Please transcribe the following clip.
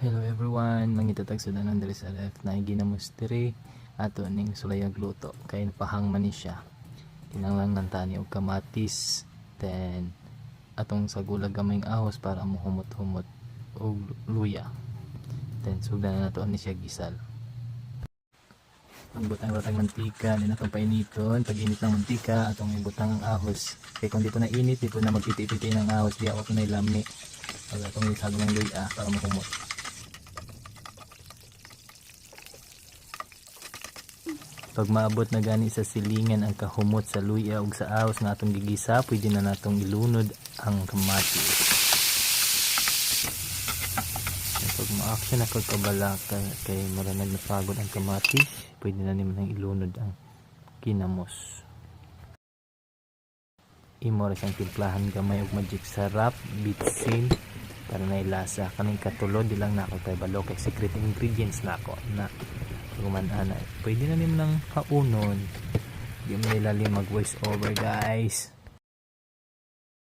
Hello everyone, mangitatag sa danon diri sa left na ginamos diri ato ning sulayag luto kay pahang man ni siya. Kinanglan ng tani og kamatis then atong sagulag gamayng ahos para mohumot-humot og luya. Then sugdan na nato ni siya gisal. Ang butang ratang mantika, din atong painiton, pag init ng mantika, atong ibutang ang ahos. Kaya kung dito na init, dito na magpiti-piti ng ahos, di ako na ilami. Pag atong isag ng luya para mahumot. Pag maabot na gani sa silingan ang kahumot sa luya ug sa ahos nga atong gigisa, pwede na natong ilunod ang kamatis. Pag ma-action na pagkabala kay, maranag na pagod ang kamatis, pwede na naman ilunod ang kinamos. Imo ra siyang timplahan gamay ug magic sarap, bitsin para na ilasa kaning katulod di lang nako kay balo kay secret ingredients nako na gumanana pwede na nim lang haunon. Di mo nilalim mag voice over guys